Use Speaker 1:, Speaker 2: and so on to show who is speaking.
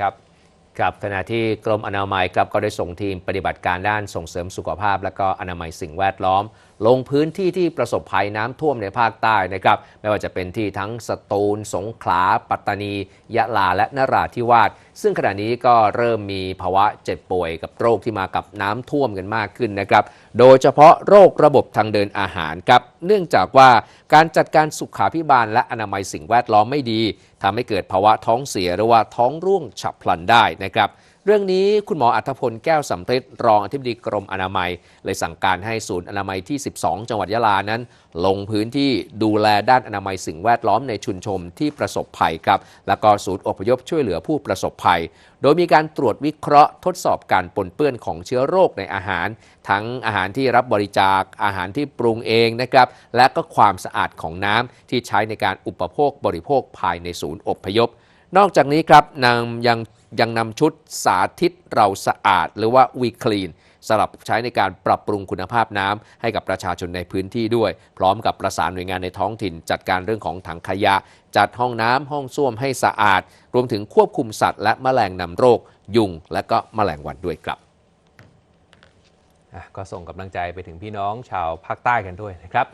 Speaker 1: ครับ ครับขณะที่กรมอนามัยครับก็ได้ส่งทีมปฏิบัติการด้านส่งเสริมสุขภาพ และก็อนามัยสิ่งแวดล้อม ลงพื้นที่ที่ประสบภัยน้ำท่วมในภาคใต้นะครับไม่ว่าจะเป็นที่ทั้งสตูล สงขลา ปัตตานี ยะลาและนราธิวาสซึ่งขณะนี้ก็เริ่มมีภาวะเจ็บป่วยกับโรคที่มากับน้ำท่วมกันมากขึ้นนะครับโดยเฉพาะโรคระบบทางเดินอาหารครับเนื่องจากว่าการจัดการสุขาพิบาล และอนามัยสิ่งแวดล้อมไม่ดีทำให้เกิดภาวะท้องเสียหรือว่าท้องร่วงฉับพลันได้นะครับเรื่องนี้คุณหมออัธพลแก้วสำริดรองอธิบดีกรมอนามัย เลยสั่งการให้ศูนย์อนามัยที่ 12 จังหวัดยะลานั้น ลงพื้นที่ดูแลด้านอนามัยสิ่งแวดล้อมในชุมชนที่ประสบภัยครับ แล้วก็ศูนย์อพยพช่วยเหลือผู้ประสบภัย โดยมีการตรวจวิเคราะห์ทดสอบการปนเปื้อนของเชื้อโรคในอาหาร ทั้งอาหารที่รับบริจาคอาหารที่ปรุงเองนะครับและก็ความสะอาดของน้ำที่ใช้ในการอุปโภคบริโภคภายในศูนย์อพยพ นอกจากนี้ครับนำยังยังนำชุดสาธิตเราสะอาด หรือว่าวีคลีนสำหรับใช้ในการปรับปรุงคุณภาพน้ำให้กับประชาชนในพื้นที่ด้วย พร้อมกับประสานหน่วยงานในท้องถิ่น จัดการเรื่องของถังขยะ จัดห้องน้ำห้องส้วมให้สะอาด รวมถึงควบคุมสัตว์และแมลงนำโรค ยุง และก็แมลงวันด้วยครับก็ส่งกำลังใจไปถึงพี่น้องชาวภาคใต้กันด้วยนะครับ